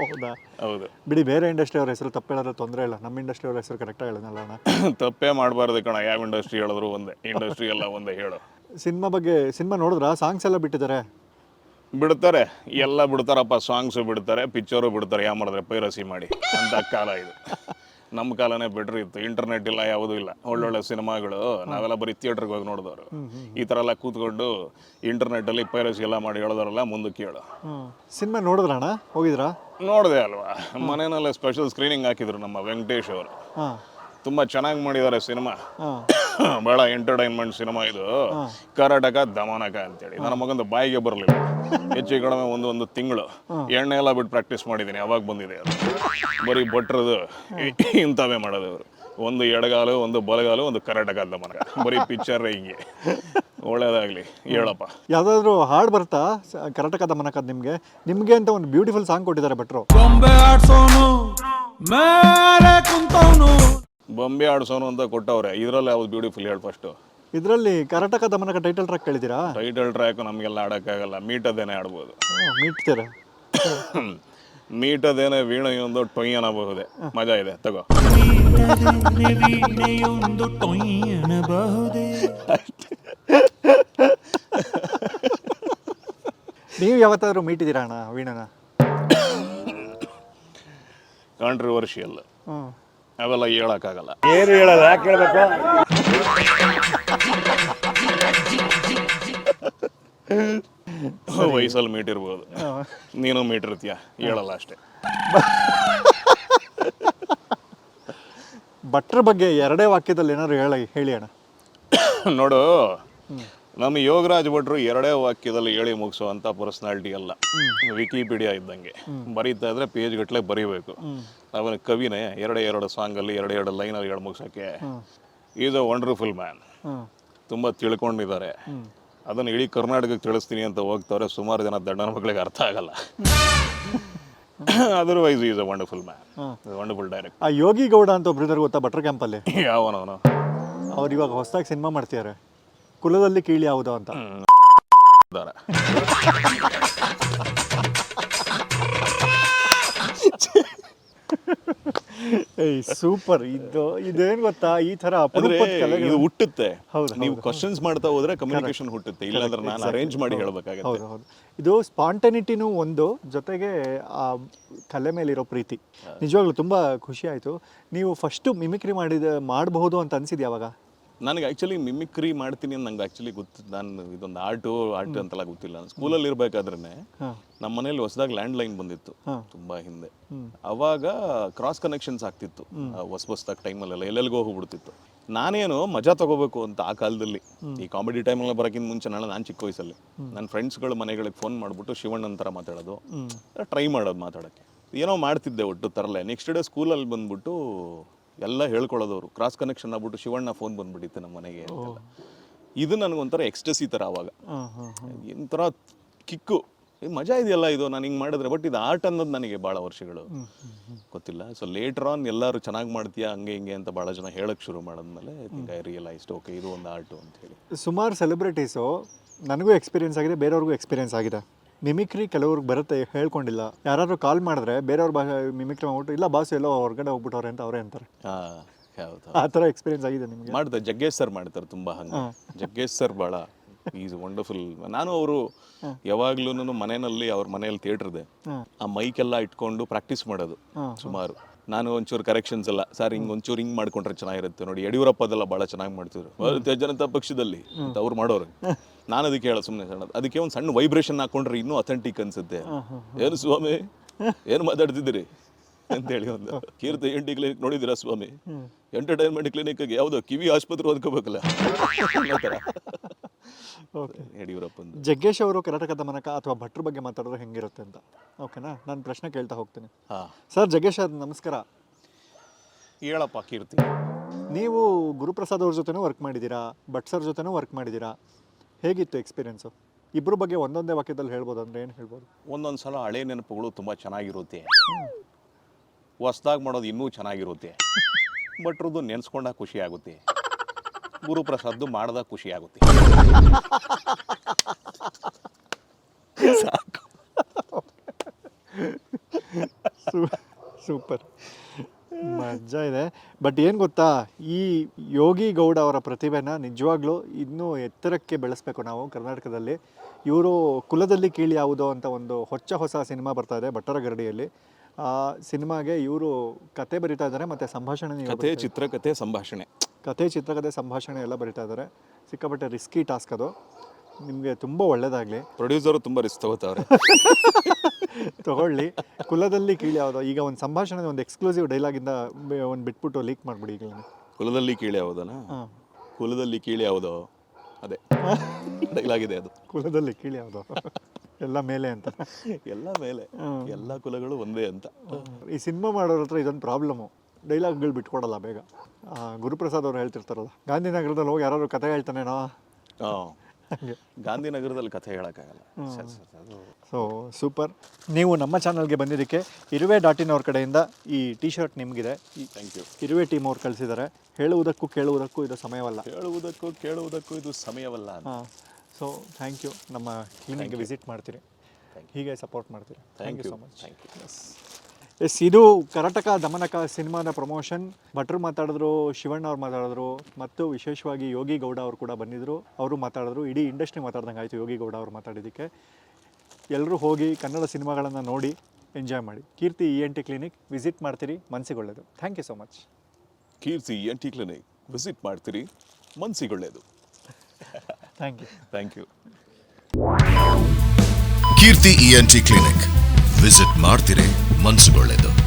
ಹೌದಾ? ಹೌದು. ಬಿಡಿ ಬೇರೆ ಇಂಡಸ್ಟ್ರಿ ಅವ್ರ ಹೆಸರು ತಪ್ಪು ಹೇಳಿದ್ರೆ ತೊಂದರೆ ಇಲ್ಲ. ನಮ್ಮ ಇಂಡಸ್ಟ್ರಿ ಅವ್ರ ಹೆಸರು ಕರೆಕ್ಟಾಗಿ ಹೇಳಿದ್ನಲ್ಲ ಅಣ್ಣ. ತಪ್ಪೇ ಮಾಡಬಾರ್ದು ಕಣ. ಯಾವ ಇಂಡಸ್ಟ್ರಿ ಹೇಳಿದ್ರು ಒಂದೇ. ಇಂಡಸ್ಟ್ರಿ ಎಲ್ಲ ಒಂದೇ ಹೇಳು. ಸಿನಿಮಾ ಬಗ್ಗೆ ಸಿನಿಮಾ ನೋಡಿದ್ರ? ಸಾಂಗ್ಸ್ ಎಲ್ಲ ಬಿಟ್ಟಿದ್ದಾರೆ. ಬಿಡ್ತಾರೆ. ಎಲ್ಲ ಬಿಡ್ತಾರಪ್ಪ. ಸಾಂಗ್ಸು ಬಿಡ್ತಾರೆ. ಪಿಕ್ಚರು ಬಿಡ್ತಾರೆ. ಯಾವ ಮಾಡಿದ್ರೆ ಪೈರಸಿ ಮಾಡಿ. ಅಂತ ಕಾಲ ಇದು. ನಮ್ಮ ಕಾಲನೇ ಬೆಟ್ರ್ ಇತ್ತು ಇಂಟರ್ನೆಟ್ ಇಲ್ಲ ಯಾವುದೂ ಇಲ್ಲ. ಒಳ್ಳೊಳ್ಳೆ ಸಿನಿಮಾಗಳು ನಾವೆಲ್ಲ ಬರೀ ಥಿಯೇಟ್ರಿಗೆ ಹೋಗಿ ನೋಡಿದವರು. ಈ ಥರ ಎಲ್ಲ ಕೂತ್ಕೊಂಡು ಇಂಟರ್ನೆಟ್ಟಲ್ಲಿ ಪೈರಸಿ ಎಲ್ಲ ಮಾಡಿ ಹೇಳೋದವರೆಲ್ಲ ಮುಂದಕ್ಕೆ ಹೇಳು ಸಿನಿಮಾ ನೋಡಿದ್ರಣ್ಣ ಹೋಗಿದ್ರಾ? ನೋಡಿದೆ ಅಲ್ವಾ? ಮನೆಯಲ್ಲೇ ಸ್ಪೆಷಲ್ ಸ್ಕ್ರೀನಿಂಗ್ ಹಾಕಿದ್ರು ನಮ್ಮ ವೆಂಕಟೇಶ್ ಅವರು. ತುಂಬಾ ತುಂಬ ಚೆನ್ನಾಗಿ ಮಾಡಿದ್ದಾರೆ ಸಿನಿಮಾ. ಹಾಂ ಭಾಳ ಎಂಟರ್ಟೈನ್ಮೆಂಟ್ ಸಿನಿಮಾ ಇದು. ಕರ್ನಾಟಕ ದಮನಕ ಅಂತೇಳಿ. ನನ್ನ ಮಗಂದು ಬಾಯಿಗೆ ಬರಲಿಲ್ಲ. ಹೆಚ್ಚು ಕಡಿಮೆ ಒಂದು ಒಂದು ತಿಂಗಳು. ಎಣ್ಣೆ ಎಲ್ಲ ಬಿಟ್ಟು ಪ್ರಾಕ್ಟೀಸ್ ಮಾಡಿದ್ದೀನಿ ಅವಾಗ ಬಂದಿದೆ ಅದು. ಬರೀ ಭಟ್ರದು ಇಂಥವೇ ಮಾಡೋದು ಅವರು. ಒಂದು ಎಡಗಾಲು ಒಂದು ಬಲಗಾಲು ಒಂದು ಕರ್ನಾಟಕ ದಮನಕ ಬರೀ ಪಿಕ್ಚರ್ ಹಿಂಗೆ. ಒಳ್ಳೇದಾಗಲಿ. ಹೇಳಪ್ಪ. ಯಾವ್ದಾದ್ರು ಹಾಡು ಬರ್ತಾ ಕರ್ನಾಟಕ ದಮನಕ ನಿಮಗೆ? ನಿಮಗೆ ಅಂತ ಒಂದು ಬ್ಯೂಟಿಫುಲ್ ಸಾಂಗ್ ಕೊಟ್ಟಿದ್ದಾರೆ ಭಟ್ರು. ಬೊಂಬೆ ಆಡ್ಸೋನು ಅಂತ ಕೊಟ್ಟವ್ರೆ. ಇದರಲ್ಲಿ ಯಾವ್ದು ಬ್ಯೂಟಿಫುಲ್ ಹೇಳಿ ಫಸ್ಟು ಇದರಲ್ಲಿ ಕರ್ನಾಟಕ ದಮನಕ ಟೈಟಲ್ ಟ್ರ್ಯಾಕ್ ಕೇಳಿದ್ದೀರಾ? ಟೈಟಲ್ ಟ್ರ್ಯಾಕ್ ನಮಗೆಲ್ಲ ಆಡೋಕ್ಕಾಗಲ್ಲ. ಅದೇನೆ ಆಡ್ಬೋದು. ಮೀಟ್ತೀರ? ಮೀಟದೇನೆ ವೀಣೆಯೊಂದು ಟೊಯ್ ಅನ್ನಬಹುದೇ ಮಜಾ ಇದೆ ತಗೋ. ನೀವು ಯಾವತ್ತಾದ್ರೂ ಮೀಟಿದ್ದೀರಾ ಅಣ್ಣ ವೀಣನ? ಕಾಂಟ್ರವರ್ಷಿಯಲ್ ಹ್ಞೂ ಅವೆಲ್ಲ ಹೇಳಕ್ಕಾಗಲ್ಲ. ವಯಸ್ಸಲ್ಲಿ ಮೀಟ್ ಇರ್ಬೋದು. ನೀನು ಮೀಟ್ ಇರ್ತೀಯ? ಹೇಳಲ್ಲ ಅಷ್ಟೇ. ಭಟ್ರ ಬಗ್ಗೆ ಎರಡೇ ವಾಕ್ಯದಲ್ಲಿ ಏನಾದ್ರು ಹೇಳಿ ಹೇಳಿ ಅಣ್ಣ. ನೋಡು ನಮ್ಮ ಯೋಗರಾಜ್ ಭಟ್ರು ಎರಡೇ ವಾಕ್ಯದಲ್ಲಿ ಹೇಳಿ ಮುಗಿಸುವಂಥ ಪರ್ಸನಾಲಿಟಿ ಅಲ್ಲ. ವಿಕಿಪೀಡಿಯಾ ಇದ್ದಂಗೆ. ಬರೀತಾ ಇದ್ರೆ ಪೇಜ್ ಗಟ್ಟಲೆ ಬರೀಬೇಕು. ಅವನ ಕವಿನೇ ಎರಡೇ ಎರಡು ಸಾಂಗಲ್ಲಿ ಎರಡು ಎರಡು ಲೈನಲ್ಲಿ ಹೇಳಿ ಮುಗಿಸೋಕ್ಕೆ. ಈಸ್ ಅ ವಂಡರ್ಫುಲ್ ಮ್ಯಾನ್ ತುಂಬಾ ತಿಳ್ಕೊಂಡಿದ್ದಾರೆ. ಅದನ್ನು ಇಡೀ ಕರ್ನಾಟಕಕ್ಕೆ ತಿಳಿಸ್ತೀನಿ ಅಂತ ಹೋಗ್ತವ್ರೆ ಸುಮಾರು ಜನ ದಡ್ಡನ ಮಕ್ಕಳಿಗೆ ಅರ್ಥ ಆಗಲ್ಲ. Otherwise is a wonderful man wonderful direct ಆ ಯೋಗಿ ಗೌಡ ಅಂತ ಒಬ್ರು ಇದ್ದಾರೆ ಗೊತ್ತಾ ಬಟ್ರ ಕ್ಯಾಂಪಲ್ಲಿ? ಯಾವನವನು? ಅವ್ರು ಇವಾಗ ಹೊಸದಾಗಿ ಸಿನಿಮಾ ಮಾಡ್ತಿದ್ದಾರೆ ಕುಲದಲ್ಲಿ ಕೀಳಿ ಯಾವುದು ಅಂತ. ಏಯ್ ಸೂಪರ್ ಇದು ಇದೇನ್ ಗೊತ್ತಾ? ಈ ತರ ಅಂದ್ರೆ ಇದು ಹುಟ್ಟುತ್ತೆ. ಹೌದು, ನೀವು ಕ್ವಶನ್ಸ್ ಮಾಡ್ತಾ ಹೋದ್ರೆ ಕಮ್ಯುನಿಕೇಶನ್ ಹುಟ್ಟುತ್ತೆ. ಇಲ್ಲಾಂದ್ರೆ ನಾನು ಅರೇಂಜ್ ಮಾಡಿ ಹೇಳ್ಬೇಕಾಗತ್ತೆ. ಹೌದು ಹೌದು. ಇದು ಸ್ಪಾಂಟನಿಟಿನೂ ಒಂದು ಜೊತೆಗೆ ಆ ಕಲೆ ಮೇಲಿರೋ ಪ್ರೀತಿ. ನಿಜವಾಗ್ಲೂ ತುಂಬಾ ಖುಷಿ ಆಯ್ತು. ನೀವು ಫಸ್ಟು ಮಿಮಿಕ್ರಿ ಮಾಡಿದ ಮಾಡಬಹುದು ಅಂತ ಅನ್ಸಿದ್ಯಾವಾಗ ಯಾವಾಗ ನನಗೆ ಆ್ಯಕ್ಚುಲಿ ಮಿಮಿಕ್ರಿ ಮಾಡ್ತೀನಿ ಅಂತ ನಂಗೆ ಆ್ಯಕ್ಚುಲಿ ಗೊತ್ತು ನಾನು ಇದೊಂದು ಆರ್ಟು ಆರ್ಟ್ ಅಂತೆಲ್ಲ ಗೊತ್ತಿಲ್ಲ. ಸ್ಕೂಲಲ್ಲಿ ಇರಬೇಕಾದ್ರೆ ನಮ್ಮ ಮನೇಲಿ ಹೊಸದಾಗಿ ಲ್ಯಾಂಡ್ ಲೈನ್ ಬಂದಿತ್ತು ತುಂಬ ಹಿಂದೆ. ಅವಾಗ ಕ್ರಾಸ್ ಕನೆಕ್ಷನ್ಸ್ ಆಗ್ತಿತ್ತು. ಹೊಸ ಹೊಸದಾಗಿ ಟೈಮಲ್ಲೆಲ್ಲ ಎಲ್ಲೆಲ್ಲಿಗೂ ಹೋಗ್ಬಿಡ್ತಿತ್ತು. ನಾನೇನು ಮಜಾ ತಗೋಬೇಕು ಅಂತ ಆ ಕಾಲದಲ್ಲಿ. ಈ ಕಾಮಿಡಿ ಟೈಮಲ್ಲಿ ಬರೋಕ್ಕಿಂತ ಮುಂಚೆ ನಾಳೆ ನಾನು ಚಿಕ್ಕ ವಯಸ್ಸಲ್ಲಿ. ನನ್ನ ಫ್ರೆಂಡ್ಸ್ಗಳು ಮನೆಗಳಿಗೆ ಫೋನ್ ಮಾಡಿಬಿಟ್ಟು ಶಿವಣ್ಣ ಥರ ಮಾತಾಡೋದು. ಟ್ರೈ ಮಾಡೋದು ಮಾತಾಡೋಕ್ಕೆ. ಏನೋ ಮಾಡ್ತಿದ್ದೆ ಒಟ್ಟು ತರಲೆ. ನೆಕ್ಸ್ಟ್ ಡೇ ಸ್ಕೂಲಲ್ಲಿ ಬಂದ್ಬಿಟ್ಟು ಎಲ್ಲ ಹೇಳ್ಕೊಳ್ಳೋದವ್ರು. ಕ್ರಾಸ್ ಕನೆಕ್ಷನ್ ಆಗ್ಬಿಟ್ಟು ಶಿವಣ್ಣ ಫೋನ್ ಬಂದ್ಬಿಟ್ಟಿತ್ತು ನಮ್ಮ ಮನೆಗೆ ಅಂತೆಲ್ಲ. ಇದು ನನಗೊಂಥರ ಎಕ್ಸ್ಟಸಿ ಥರ ಆವಾಗ. ಇಂಥರ ಒಂಥರ ಕಿಕ್ಕು. ಮಜಾ ಇದೆಯಲ್ಲ ಇದು? ನಾನು ಹಿಂಗೆ ಮಾಡಿದ್ರೆ. ಬಟ್ ಇದು ಆರ್ಟ್ ಅನ್ನೋದು ನನಗೆ ಭಾಳ ವರ್ಷಗಳು. ಗೊತ್ತಿಲ್ಲ. ಸೊ ಲೇಟರ್ ಆನ್ ಎಲ್ಲರೂ ಚೆನ್ನಾಗಿ ಮಾಡ್ತೀಯಾ ಹಂಗೆ ಹಿಂಗೆ ಅಂತ ಭಾಳ ಜನ ಹೇಳಕ್ಕೆ ಶುರು ಮಾಡಿದ್ಮೇಲೆ ಥಿಂಕ್ ಐ ರಿಯಲೈಸ್ಡ್ ಓಕೆ ಇದು ಒಂದು ಆರ್ಟು ಅಂತ ಹೇಳಿ. ಸುಮಾರು ಸೆಲೆಬ್ರಿಟೀಸು ನನಗೂ ಎಕ್ಸ್ಪೀರಿಯನ್ಸ್ ಆಗಿದೆ ಬೇರೆಯವ್ರಿಗೂ ಎಕ್ಸ್ಪೀರಿಯನ್ಸ್ ಆಗಿದೆ. ಮಿಮಿಕ್ರಿ ಕೆಲವ್ರಿಗೆ ಬರುತ್ತೆ ಹೇಳ್ಕೊಂಡಿಲ್ಲ. ಯಾರಾದ್ರೂ ಕಾಲ್ ಮಾಡಿದ್ರೆ ಬೇರೆಯವ್ರ ಭಾಷೆ ಮಿಮಿಕ್ರಿ ಮಾಡ್ಬಿಟ್ಟು ಇಲ್ಲ ಬಾಸ್ ಎಲ್ಲೋ ಹೊರಗಡೆ ಹೋಗ್ಬಿಟ್ಟವ್ರೆ ಅಂತ ಅವರೇ ಅಂತಾರೆ. ಹೌದು ಆ ಥರ ಎಕ್ಸ್ಪೀರಿಯನ್ಸ್ ಆಗಿದೆ ನಿಮಗೆ. ಮಾಡಿದೆ ಜಗ್ಗೇಶ್ ಸರ್ ಮಾಡ್ತಾರೆ ತುಂಬ ಹಂಗೆ. ಜಗ್ಗೇಶ್ ಸರ್ ಭಾಳ ಈಸ್ ವಂಡರ್ಫುಲ್ ನಾನು ಅವರು ಯಾವಾಗ್ಲೂ ಮನೆಯಲ್ಲಿ ಅವ್ರ ಮನೆಯಲ್ಲಿ ಥಿಯೇಟರ್ ಇದೆ. ಆ ಎಲ್ಲ ಇಟ್ಕೊಂಡು ಪ್ರಾಕ್ಟೀಸ್ ಮಾಡೋದು ಸುಮಾರು. ನಾನು ಒಂಚೂರು ಕರೆಕ್ಷನ್ಸ್ ಎಲ್ಲ. ಸರ್ ಹಿಂಗ್ ಒಂಚೂರು ಹಿಂಗ್ ಮಾಡ್ಕೊಂಡ್ರೆ ಚೆನ್ನಾಗಿರುತ್ತೆ ನೋಡಿ. ಯಡಿಯೂರಪ್ಪದೆಲ್ಲ ಭಾಳ ಚೆನ್ನಾಗಿ ಮಾಡ್ತಿದ್ರು. ಭಾರತೀಯ ಜನತಾ ಪಕ್ಷದಲ್ಲಿ ಅಂತ ಅವ್ರು ಮಾಡೋರು. ನಾನು ಅದಕ್ಕೆ ಹೇಳ ಸುಮ್ಮನೆ ಸಣ್ಣ ಅದಕ್ಕೆ ಒಂದು ಸಣ್ಣ ವೈಬ್ರೇಷನ್ ಹಾಕೊಂಡ್ರೆ ಇನ್ನೂ ಅಥೆಂಟಿಕ್ ಅನ್ಸುತ್ತೆ. ಏನು ಸ್ವಾಮಿ? ಏನು ಮಾತಾಡ್ತಿದ್ದೀರಿ? ಅಂತೇಳಿ ಒಂದು. ಕೀರ್ತಿ ಎಂಟಿ ಕ್ಲಿನಿಕ್ ನೋಡಿದಿರಾ ಸ್ವಾಮಿ? ಎಂಟರ್ಟೈನ್ಮೆಂಟ್ ಕ್ಲಿನಿಕ್ಗೆ ಯಾವುದೋ ಕಿವಿ ಆಸ್ಪತ್ರೆ ಓದ್ಕೋಬೇಕಲ್ಲ ಯಡಿಯೂರಪ್ಪಂದು. ಜಗ್ಗೇಶ್ ಅವರು ಕರ್ನಾಟಕದ ಮನಕ ಅಥವಾ ಭಟ್ರ ಬಗ್ಗೆ ಮಾತಾಡಿದ್ರೆ ಹೆಂಗಿರುತ್ತೆ ಅಂತ. ಓಕೆನಾ? ನಾನು ಪ್ರಶ್ನೆ ಕೇಳ್ತಾ ಹೋಗ್ತೀನಿ. ಹಾ. ಸರ್ ಜಗ್ಗೇಶ್ ಅವ್ರ ನಮಸ್ಕಾರ. ಹೇಳಪ್ಪ ಕೀರ್ತಿ. ನೀವು ಗುರುಪ್ರಸಾದ್ ಅವ್ರ ಜೊತೆನೂ ವರ್ಕ್ ಮಾಡಿದ್ದೀರಾ? ಭಟ್ ಸರ್ ಜೊತೆನೂ ವರ್ಕ್ ಮಾಡಿದ್ದೀರಾ? ಹೇಗಿತ್ತು ಎಕ್ಸ್ಪೀರಿಯನ್ಸು ಇಬ್ಬರ ಬಗ್ಗೆ ಒಂದೊಂದೇ ವಾಕ್ಯದಲ್ಲಿ ಹೇಳ್ಬೋದು ಅಂದರೆ ಏನು ಹೇಳ್ಬೋದು? ಒಂದೊಂದು ಸಲ ಹಳೆ ನೆನಪುಗಳು ತುಂಬ ಚೆನ್ನಾಗಿರುತ್ತೆ. ಹೊಸ್ದಾಗಿ ಮಾಡೋದು ಇನ್ನೂ ಚೆನ್ನಾಗಿರುತ್ತೆ. ಭಟ್ರದ್ದು ನೆನೆಸ್ಕೊಂಡಾಗ ಖುಷಿ ಆಗುತ್ತೆ. ಗುರುಪ್ರಸಾದ್ದು ಮಾಡ್ದಾಗ ಖುಷಿ ಆಗುತ್ತೆ. ಸಾಕು. ಸೂಪರ್. ಮಜಾ ಇದೆ. ಬಟ್ ಏನು ಗೊತ್ತಾ ಈ ಯೋಗಿ ಗೌಡ ಅವರ ಪ್ರತಿಭೆನ ನಿಜವಾಗ್ಲೂ ಇನ್ನೂ ಎತ್ತರಕ್ಕೆ ಬೆಳೆಸ್ಬೇಕು ನಾವು ಕರ್ನಾಟಕದಲ್ಲಿ. ಇವರು ಕುಲದಲ್ಲಿ ಕೀಳಿ ಯಾವುದೋ ಅಂತ ಒಂದು ಹೊಚ್ಚ ಹೊಸ ಸಿನಿಮಾ ಬರ್ತಾ ಇದೆ ಭಟ್ಟರ ಗರಡಿಯಲ್ಲಿ ಆ ಸಿನಿಮಾಗೆ ಇವರು ಕತೆ ಬರಿತಾ ಇದ್ದಾರೆ ಮತ್ತು ಸಂಭಾಷಣೆ ಕತೆ ಚಿತ್ರಕಥೆ ಸಂಭಾಷಣೆ. ಕತೆ ಚಿತ್ರಕಥೆ ಸಂಭಾಷಣೆ ಎಲ್ಲ ಬರಿತಾ ಇದ್ದಾರೆ. ಸಿಕ್ಕಾಪಟ್ಟೆ ರಿಸ್ಕಿ ಟಾಸ್ಕ್ ಅದು. ನಿಮಗೆ ತುಂಬ ಒಳ್ಳೆಯದಾಗಲಿ ಪ್ರೊಡ್ಯೂಸರು ತುಂಬ ರಿಸ್ಕ್ ತಗೋತಾವ್ರೆ. ತಗೊಳ್ಳಿ. ಕುಲದಲ್ಲಿ ಕೀಳಿ ಯಾವುದೋ? ಈಗ ಒಂದು ಸಂಭಾಷಣೆ ಒಂದು ಎಕ್ಸ್ಕ್ಲೂಸಿವ್ ಡೈಲಾಗಿಂದ ಒಂದು ಬಿಟ್ಬಿಟ್ಟು ಲೀಕ್ ಮಾಡಿಬಿಡಿ ಈಗ ಕುಲದಲ್ಲಿ ಕೀಳಿ ಯಾವುದನ? ಕುಲದಲ್ಲಿ ಕೀಳಿ ಯಾವುದು? ಅದೇ. ಡೈಲಾಗಿದೆ ಅದು. ಕುಲದಲ್ಲಿ ಕೀಳಿ ಯಾವುದು? ಎಲ್ಲ ಮೇಲೆ ಅಂತ. ಎಲ್ಲ ಮೇಲೆ. ಎಲ್ಲ ಕುಲಗಳು ಒಂದೇ ಅಂತ. ಈ ಸಿನಿಮಾ ಮಾಡೋರ ಹತ್ರ ಇದೊಂದು ಪ್ರಾಬ್ಲಮ್ಮು ಡೈಲಾಗ್ಗಳು ಬಿಟ್ಕೊಡಲ್ಲ ಬೇಗ. ಗುರುಪ್ರಸಾದ್ ಅವ್ರು ಹೇಳ್ತಿರ್ತಾರಲ್ಲ ಗಾಂಧಿನಗರದಲ್ಲಿ ಹೋಗಿ ಯಾರಾದ್ರು ಕತೆ ಹೇಳ್ತಾನೇನೋ? ಗಾಂಧಿ ಗಾಂಧಿನಗರದಲ್ಲಿ ಕಥೆ ಹೇಳೋಕ್ಕಾಗಲ್ಲ. ಸರಿ, ಸರಿ, ಅದು ಸೊ ಸೂಪರ್ ನೀವು ನಮ್ಮ ಚಾನಲ್ಗೆ ಬಂದಿದ್ದಕ್ಕೆ ಇರುವೆ ಡಾಟ್ ಇನ್ ಅವ್ರ ಕಡೆಯಿಂದ ಈ ಟಿ ಶರ್ಟ್ ನಿಮಗಿದೆ ಥ್ಯಾಂಕ್ ಯು ಇರುವೆ ಟೀಮ್ ಅವ್ರು ಕಳಿಸಿದ್ದಾರೆ. ಹೇಳುವುದಕ್ಕೂ ಕೇಳುವುದಕ್ಕೂ ಇದು ಸಮಯವಲ್ಲ. ಹೇಳುವುದಕ್ಕೂ ಕೇಳುವುದಕ್ಕೂ ಇದು ಸಮಯವಲ್ಲ ಸೊ ಥ್ಯಾಂಕ್ ಯು ನಮ್ಮ ಕ್ಲಿನಿಕ್ಗೆ ವಿಸಿಟ್ ಮಾಡ್ತೀರಿ. ಹೀಗೆ ಸಪೋರ್ಟ್ ಮಾಡ್ತೀರಿ. Thank you so much thank you yes ಇದು ಕರ್ನಾಟಕ ದಮನಕ ಸಿನಿಮಾದ ಪ್ರಮೋಷನ್. ಭಟ್ರು ಮಾತಾಡಿದ್ರು ಶಿವಣ್ಣ ಅವ್ರು ಮಾತಾಡಿದ್ರು ಮತ್ತು ವಿಶೇಷವಾಗಿ ಯೋಗಿ ಗೌಡ ಅವರು ಕೂಡ ಬಂದಿದ್ದರು ಅವರು ಮಾತಾಡಿದ್ರು ಇಡೀ ಇಂಡಸ್ಟ್ರಿ ಮಾತಾಡ್ದಂಗೆ ಆಯಿತು ಯೋಗಿ ಗೌಡ ಅವರು ಮಾತಾಡಿದ್ದಕ್ಕೆ. ಎಲ್ಲರೂ ಹೋಗಿ ಕನ್ನಡ ಸಿನಿಮಾಗಳನ್ನು ನೋಡಿ ಎಂಜಾಯ್ ಮಾಡಿ. Keerthi E N T clinic visit ಮಾಡ್ತೀರಿ ಮನಸ್ಸಿಗೆ ಒಳ್ಳೆಯದು thank you so much. Keerthi E N T clinic visit ಮಾಡ್ತೀರಿ ಮನ್ಸಿಗೊಳ್ಳೆಯದು thank you. Thank you. Keerthi E N T clinic. Visit ಮಾಡ್ತೀರಿ ಮನ್ಸುಗೊಳ್ಳೆದು.